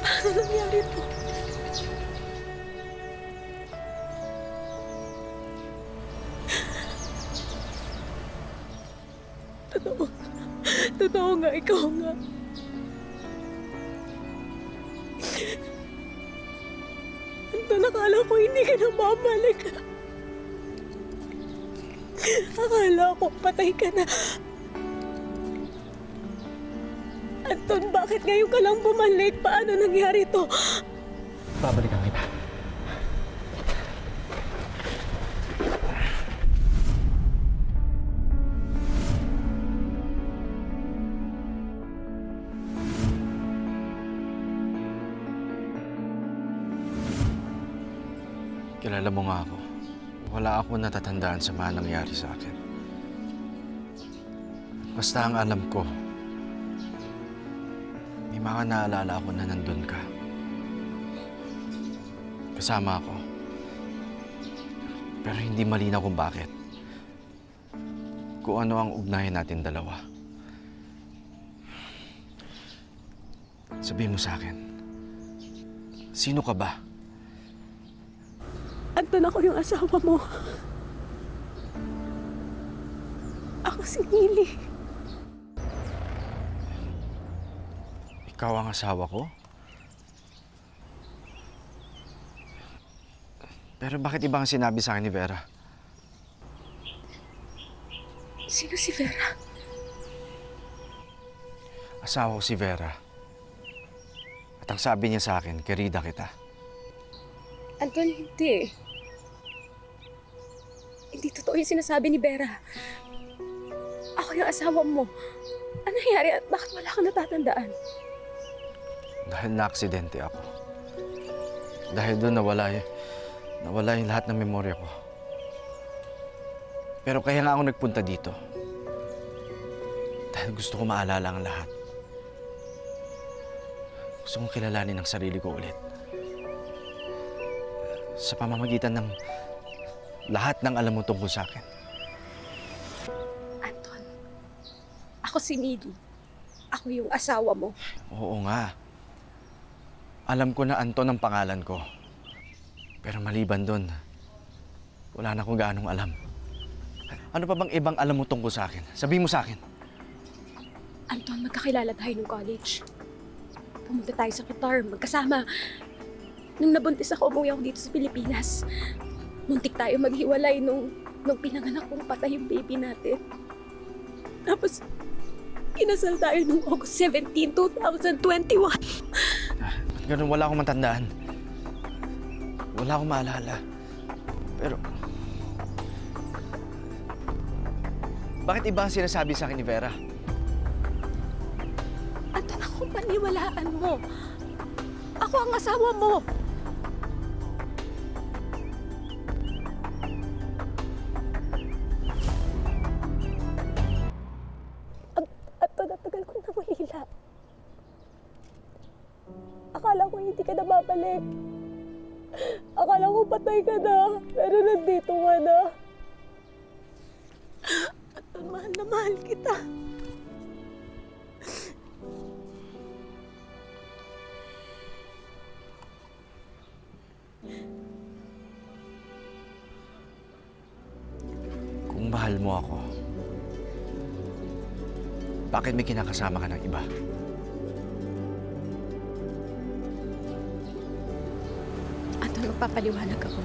Paano nangyari to? Totoo. Totoo nga, ikaw nga. Ito, nakala ko hindi ka na babalik. Akala ko patay ka na. Anton, bakit ngayon ka lang bumalik? Paano nangyari to? Babalikan kita. Kilala mo nga ako. Wala ako natatandaan sa mga nangyari sa akin. Basta ang alam ko, mga naalala ako na nandun ka. Kasama ako. Pero hindi malinaw kung bakit. Kung ano ang ugnayan natin dalawa. Sabihin mo sa akin, sino ka ba? Anton, ako yung asawa mo. Ako si Nili. Ikaw ang asawa ko? Pero bakit iba ang sinabi sa akin ni Vera? Sino si Vera? Asawa ko si Vera. At ang sabi niya sa akin, kerida kita. Anton, hindi. Hindi totoo yung sinasabi ni Vera. Ako yung asawa mo. Ano nangyari at bakit wala kang natatandaan? Dahil na-aksidente ako. Dahil doon nawala, y- nawala yung lahat ng memorya ko. Pero kaya nga ako nagpunta dito. Dahil gusto ko maalala ang lahat. Gusto kong kilalanin ang sarili ko ulit. Sa pamamagitan ng lahat ng alam mo tungkol sa akin. Anton, ako si Nili. Ako yung asawa mo. Oo nga. Alam ko na Anton ang pangalan ko. Pero maliban doon, wala na akong gaanong alam. Ano pa bang ibang alam mo tungkol sa akin? Sabihin mo sa akin. Anton, magkakilala tayo nung college. Pumunta tayo sa Qatar, magkasama. Nung nabuntis ako, umuwi ako dito sa Pilipinas. Muntik tayo maghiwalay nung, nung pinanganak kong patay yung baby natin. Tapos, kinasal tayo nung August 17, 2021. Ganun, wala akong matandaan. Wala akong maalala. Pero... Bakit iba ang sinasabi sa akin ni Vera? Anton, ako paniwalaan mo. Ako ang asawa mo. Akala ko hindi ka na babalik. Akala ko patay ka na, pero nandito ka na. At mahal na mahal kita. Kung mahal mo ako, bakit may kinakasama ka ng iba? Magpapaliwanag ako.